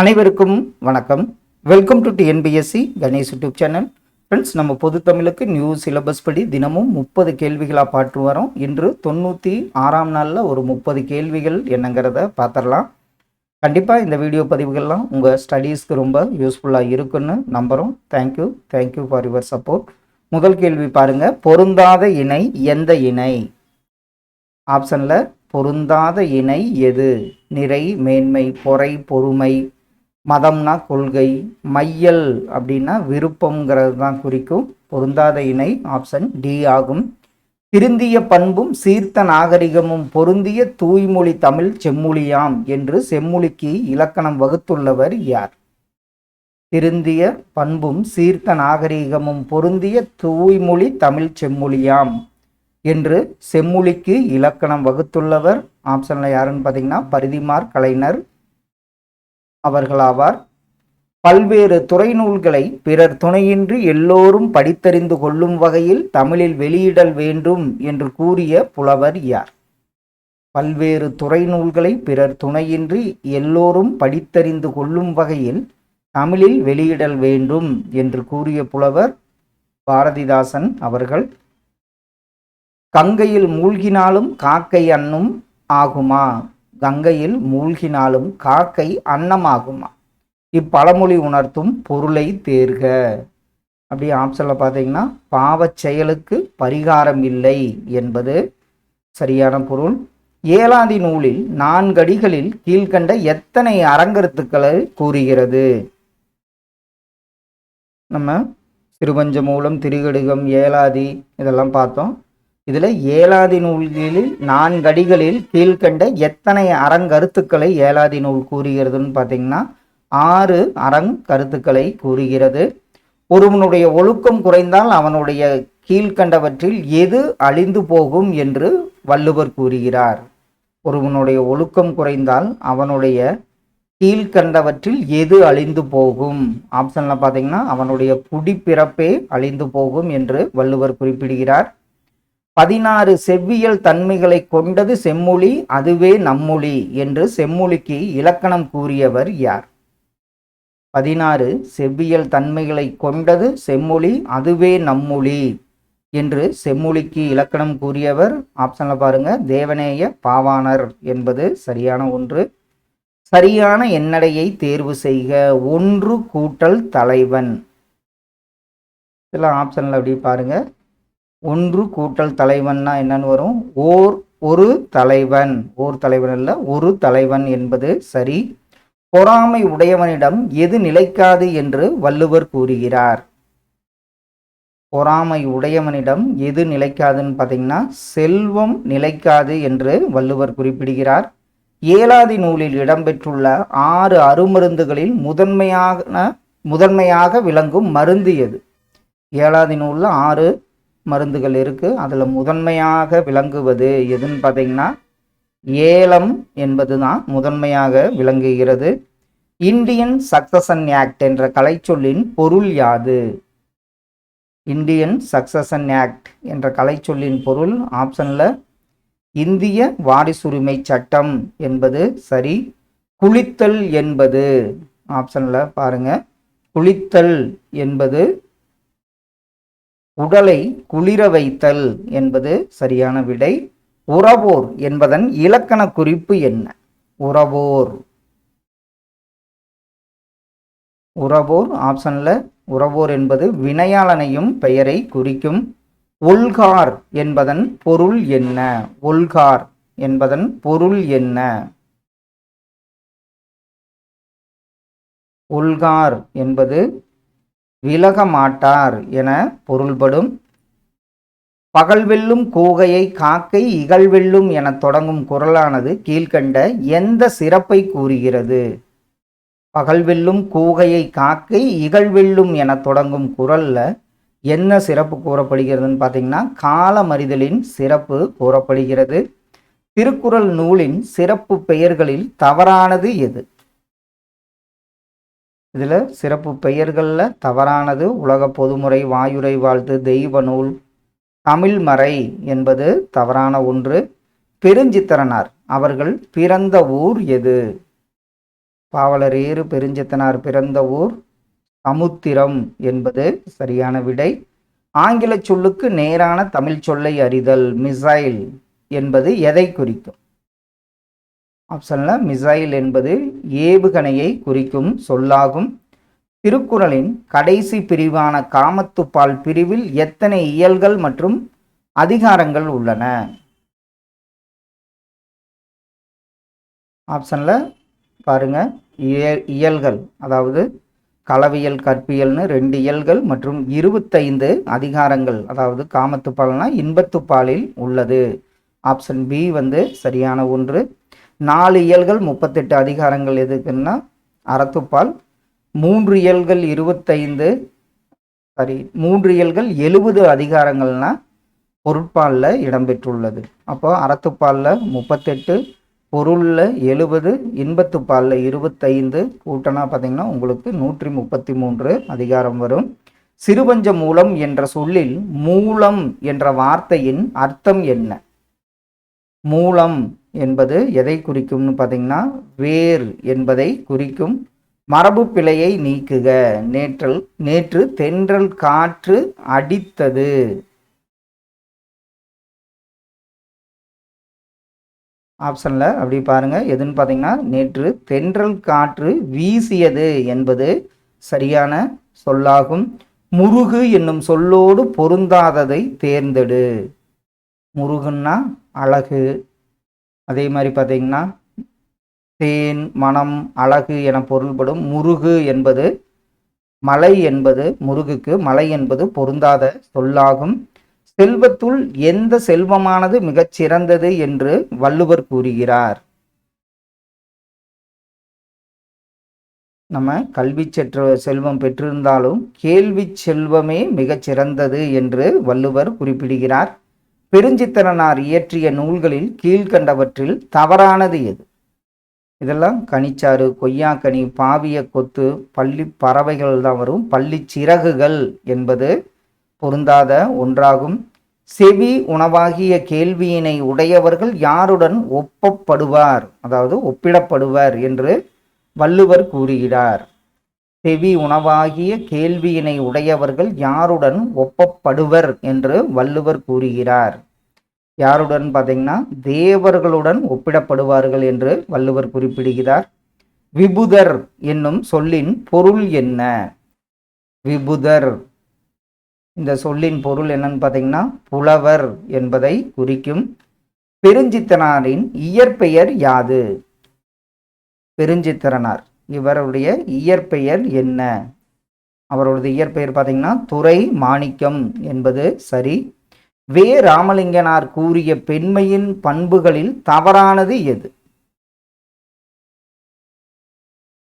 அனைவருக்கும் வணக்கம். Welcome to TNPSC Ganesh YouTube channel friends நம்ம பொது தமிழுக்கு நியூ சிலபஸ் படி தினமும் முப்பது கேள்விகளாக பாட்டு வரோம். இன்று தொண்ணூற்றி ஆறாம் நாளில் ஒரு முப்பது கேள்விகள் என்னங்கிறத பார்த்துடலாம் கண்டிப்பாக இந்த வீடியோ பதிவுகள்லாம் உங்கள் ஸ்டடீஸ்க்கு ரொம்ப யூஸ்ஃபுல்லாக இருக்குன்னு நம்புகிறோம் thank you thank you for your support முதல் கேள்வி பாருங்கள் பொருந்தாத இணை எந்த இணை? ஆப்ஷனில் பொருந்தாத இணை எது? நிறை மேன்மை பொறை பொறுமை. மதம்னா கொள்கை மையல் அப்படின்னா விருப்பம்ங்கிறது தான் குறிக்கும். பொருந்தாத இணை ஆப்ஷன் டி ஆகும். திருந்திய பண்பும் சீர்த்த நாகரிகமும் பொருந்திய தூய்மொழி தமிழ் செம்மொழியாம் என்று செம்மொழிக்கு இலக்கணம் வகுத்துள்ளவர் யார்? திருந்திய பண்பும் சீர்த்த நாகரிகமும் பொருந்திய தூய்மொழி தமிழ் செம்மொழியாம் என்று செம்மொழிக்கு இலக்கணம் வகுத்துள்ளவர். ஆப்ஷனில் யாருன்னு பார்த்தீங்கன்னா பரிதிமார் கலைஞர் அவர்களாவார். பல்வேறு துறை நூல்களை பிறர் துணையின்றி எல்லோரும் படித்தறிந்து கொள்ளும் வகையில் தமிழில் வெளியிடல் வேண்டும் என்று கூறிய புலவர் யார்? பல்வேறு துறை நூல்களை பிறர் துணையின்றி எல்லோரும் படித்தறிந்து கொள்ளும் வகையில் தமிழில் வெளியிடல் வேண்டும் என்று கூறிய புலவர் பாரதிதாசன் அவர்கள் கங்கையில் மூழ்கினாலும் காக்கை அன்னும் ஆகுமா? கங்கையில் மூழ்கினாலும் காக்கை அன்னமாகுமா. இப்பழமொழி உணர்த்தும் பொருளை தேர்க. அப்படி ஆப்ஷனில் பார்த்தீங்கன்னா பாவச் செயலுக்கு பரிகாரம் இல்லை என்பது சரியான பொருள். ஏலாதி நூலில் நான்கடிகளில் கீழ்கண்ட எத்தனை அறங்கருத்துக்களை கூறுகிறது? நம்ம திருவஞ்ச மூலம் திருகடுகம் ஏலாதி இதெல்லாம் பார்த்தோம். இதில் ஏலாதி நூல்களில் நான்கடிகளில் கீழ்கண்ட எத்தனை அறங்கருத்துக்களை ஏலாதி நூல் கூறுகிறதுன்னு பார்த்தீங்கன்னா ஆறு அறங் கருத்துக்களை கூறுகிறது. ஒருவனுடைய ஒழுக்கம் குறைந்தால் அவனுடைய கீழ்கண்டவற்றில் எது அழிந்து போகும் என்று வள்ளுவர் கூறுகிறார். ஒருவனுடைய ஒழுக்கம் குறைந்தால் அவனுடைய கீழ்கண்டவற்றில் எது அழிந்து போகும்? ஆப்ஷனில் பார்த்தீங்கன்னா அவனுடைய குடிப்பிறப்பே அழிந்து போகும் என்று வள்ளுவர் குறிப்பிடுகிறார். பதினாறு செவ்வியல் தன்மைகளை கொண்டது செம்மொழி அதுவே நம்மொழி என்று செம்மொழிக்கு இலக்கணம் கூறியவர் யார்? பதினாறு செவ்வியல் தன்மைகளை கொண்டது செம்மொழி அதுவே நம்மொழி என்று செம்மொழிக்கு இலக்கணம் கூறியவர் ஆப்ஷனில் பாருங்க தேவநேய பாவாணர் என்பது சரியான ஒன்று. சரியான எண்ணடையை தேர்வு செய்க ஒன்று கூட்டல் தலைவன். இதெல்லாம் ஆப்ஷனில் அப்படி பாருங்கள் ஒன்று கூட்டல் தலைவன்னா என்னன்னு வரும்? ஓர் ஒரு தலைவன். ஓர் தலைவன் அல்ல ஒரு தலைவன் என்பது சரி. பொறாமை உடையவனிடம் எது நிலைக்காது என்று வள்ளுவர் கூறுகிறார். பொறாமை உடையவனிடம் எது நிலைக்காதுன்னு பார்த்தீங்கன்னா செல்வம் நிலைக்காது என்று வள்ளுவர் குறிப்பிடுகிறார். ஏலாதி நூலில் இடம்பெற்றுள்ள ஆறு அருமருந்துகளில் முதன்மையான முதன்மையாக விளங்கும் மருந்து எது? ஏலாதி நூலில் ஆறு மருந்துகள் இருக்குது அதில் முதன்மையாக விளங்குவது எதுன்னு பார்த்தீங்கன்னா ஏலம் என்பது தான் முதன்மையாக விளங்குகிறது. இந்தியன் சக்சசன் ஆக்ட் என்ற கலைச்சொல்லின் பொருள் யாது? இந்தியன் சக்சசன் ஆக்ட் என்ற கலைச்சொல்லின் பொருள் ஆப்ஷனில் இந்திய வாரிசுரிமை சட்டம் என்பது சரி குளித்தல் என்பது ஆப்ஷனில் பாருங்கள் குளித்தல் என்பது உடலை குளிர வைத்தல் என்பது சரியான விடை. உறவோர் என்பதன் இலக்கண குறிப்பு என்ன? உறவோர். உறவோர் ஆப்ஷனில் உறவோர் என்பது வினையாளனையும் பெயரை குறிக்கும். ஒல்கார் என்பதன் பொருள் என்ன? ஒல்கார் என்பதன் பொருள் என்ன? உல்கார் என்பது விலக மாட்டார் என பொருள்படும். பகல் வெல்லும் கூகையை காக்கை இகழ்வெல்லும் என தொடங்கும் குரலானது கீழ்கண்ட எந்த சிறப்பை கூறுகிறது? பகல் வெல்லும் கூகையை காக்கை இகழ்வெல்லும் என தொடங்கும் குரல்ல என்ன சிறப்பு கூறப்படுகிறதுன்னு பார்த்தீங்கன்னா காலமறிதலின் சிறப்பு கூறப்படுகிறது. திருக்குறள் நூலின் சிறப்பு பெயர்களில் தவறானது எது? இதில் சிறப்பு பெயர்களில் தவறானது உலக பொதுமுறை வாயுரை வாழ்த்து தெய்வ நூல் தமிழ்மறை என்பது தவறான ஒன்று. பெருஞ்சித்திரனார் அவர்கள் பிறந்த ஊர் எது? பாவலரேறு பெருஞ்சித்தனார் பிறந்த ஊர் சமுத்திரம் என்பது சரியான விடை. ஆங்கில சொல்லுக்கு நேரான தமிழ் சொல்லை அறிதல் மிசைல் என்பது எதை குறிக்கும்? ஆப்ஷனில் மிசைல் என்பது ஏவுகணையை குறிக்கும் சொல்லாகும். திருக்குறளின் கடைசி பிரிவான காமத்துப்பால் பிரிவில் எத்தனை இயல்கள் மற்றும் அதிகாரங்கள் உள்ளன? ஆப்ஷனில் பாருங்க. இயல்கள். அதாவது களவியல் கற்பியல்னு ரெண்டு இயல்கள் மற்றும் இருபத்தைந்து அதிகாரங்கள். அதாவது காமத்துப்பால்னா இன்பத்துப்பாலில் உள்ளது. ஆப்ஷன் பி வந்து சரியான ஒன்று. நாலு இயல்கள் முப்பத்தெட்டு அதிகாரங்கள் எதுக்குன்னா அறத்துப்பால் மூன்று இயல்கள் இருபத்தைந்து சாரி மூன்று இயல்கள் எழுபது அதிகாரங்கள்னா பொருட்பாலில் இடம்பெற்றுள்ளது. அப்போ அறத்துப்பாலில் முப்பத்தெட்டு பொருளில் எழுபது இன்பத்துப்பாலில் இருபத்தைந்து கூட்டனா பார்த்தீங்கன்னா உங்களுக்கு நூற்றி முப்பத்தி மூன்று அதிகாரம் வரும். சிறுபஞ்ச மூலம் என்ற சொல்லில் மூலம் என்ற வார்த்தையின் அர்த்தம் என்ன? மூலம். என்பது எதை குறிக்கும்னு பார்த்தீங்கன்னா வேர் என்பதை குறிக்கும் மரபு பிழையை நீக்குக. நேற்றல் நேற்று தென்றல் காற்று அடித்தது. ஆப்ஷனில் அப்படி பாருங்க. எதுன்னு பார்த்தீங்கன்னா நேற்று தென்றல் காற்று வீசியது என்பது சரியான சொல்லாகும். முருகு என்னும் சொல்லோடு பொருந்தாததை தேர்ந்தெடு. முருகுன்னா அழகு. அதே மாதிரி பார்த்தீங்கன்னா தேன் மனம் அழகு என பொருள்படும் முருகு என்பது மலை என்பது முருகுக்கு மலை என்பது பொருந்தாத சொல்லாகும். செல்வத்துள் எந்த செல்வமானது மிகச் சிறந்தது என்று வள்ளுவர் கூறுகிறார். நம்ம கல்வி செற்ற செல்வம் பெற்றிருந்தாலும் கேள்வி செல்வமே மிகச் சிறந்தது என்று வள்ளுவர் குறிப்பிடுகிறார். பெருஞ்சித்தனார் இயற்றிய நூல்களில் கீழ்கண்டவற்றில் தவறானது எது? இதெல்லாம் கனிச்சாறு கொய்யாக்கனி பாவிய கொத்து பள்ளி பறவைகள் தான் வரும். பள்ளி சிறகுகள் என்பது பொருந்தாத ஒன்றாகும். செவி உணவாகிய கேள்வியினை உடையவர்கள் யாருடன் ஒப்பப்படுவார்? அதாவது ஒப்பிடப்படுவர் என்று வள்ளுவர் கூறுகிறார். செவி உணவாகிய கேள்வியினை உடையவர்கள் யாருடன் ஒப்பப்படுவர் என்று வள்ளுவர் கூறுகிறார். யாருடன் பார்த்தீங்கன்னா தேவர்களுடன் ஒப்பிடப்படுவார்கள் என்று வள்ளுவர் குறிப்பிடுகிறார். விபுதர் என்னும் சொல்லின் பொருள் என்ன? விபுதர். இந்த சொல்லின் பொருள் என்னன்னு பார்த்தீங்கன்னா புலவர் என்பதை குறிக்கும் பெருஞ்சித்தனாரின் இயற்பெயர் யாது? பெருஞ்சித்திரனார். இவருடைய இயற்பெயர் என்ன? அவரோட இயற்பெயர் பார்த்தீங்கன்னா துறை மாணிக்கம் என்பது சரி. வே. ராமலிங்கனார் கூறிய பெண்மையின் பண்புகளில் தவறானது எது?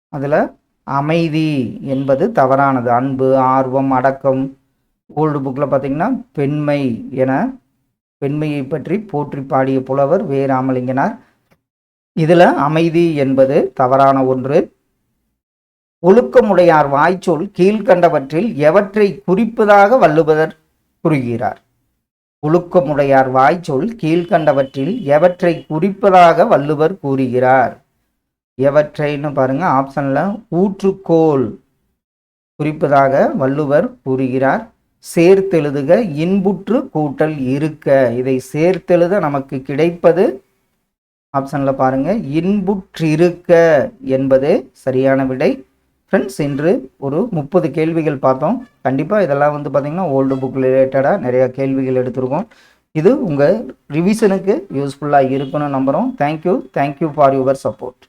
அதில் அமைதி என்பது தவறானது. அன்பு ஆர்வம் அடக்கம். ஓல்டு புக்கில் பார்த்தீங்கன்னா பெண்மை என பெண்மையை பற்றி போற்றி பாடிய புலவர் வே. ராமலிங்கனார். இதில் அமைதி என்பது தவறான ஒன்று. ஒழுக்கமுடையார் வாய்ச்சொல் கீழ்கண்டவற்றில் எவற்றை குறிப்பதாக வள்ளுவர் கூறுகிறார்? ஒழுக்கமுடையார் வாய்ச்சொல் கீழ்கண்டவற்றில் எவற்றை குறிப்பதாக வள்ளுவர் கூறுகிறார்? எவற்றைன்னு பாருங்க ஆப்ஷன்ல ஊற்றுக்கோள் குறிப்பதாக வள்ளுவர் கூறுகிறார். சேர்த்தெழுதுக இன்புற்று கூட்டல் இருக்க. இதை சேர்த்தெழுத நமக்கு கிடைப்பது ஆப்ஷனில் பாருங்க இன்புற்றிருக்க என்பது சரியான விடை. ஃப்ரெண்ட்ஸ் இன்று ஒரு முப்பது கேள்விகள் பார்த்தோம். கண்டிப்பாக இதெல்லாம் வந்து பார்த்திங்கன்னா ஓல்டு புக் ரிலேட்டடாக நிறையா கேள்விகள் எடுத்திருக்கோம். இது உங்கள் ரிவிஷனுக்கு யூஸ்ஃபுல்லாக இருக்குன்னு நம்புகிறோம் thank you thank you for your support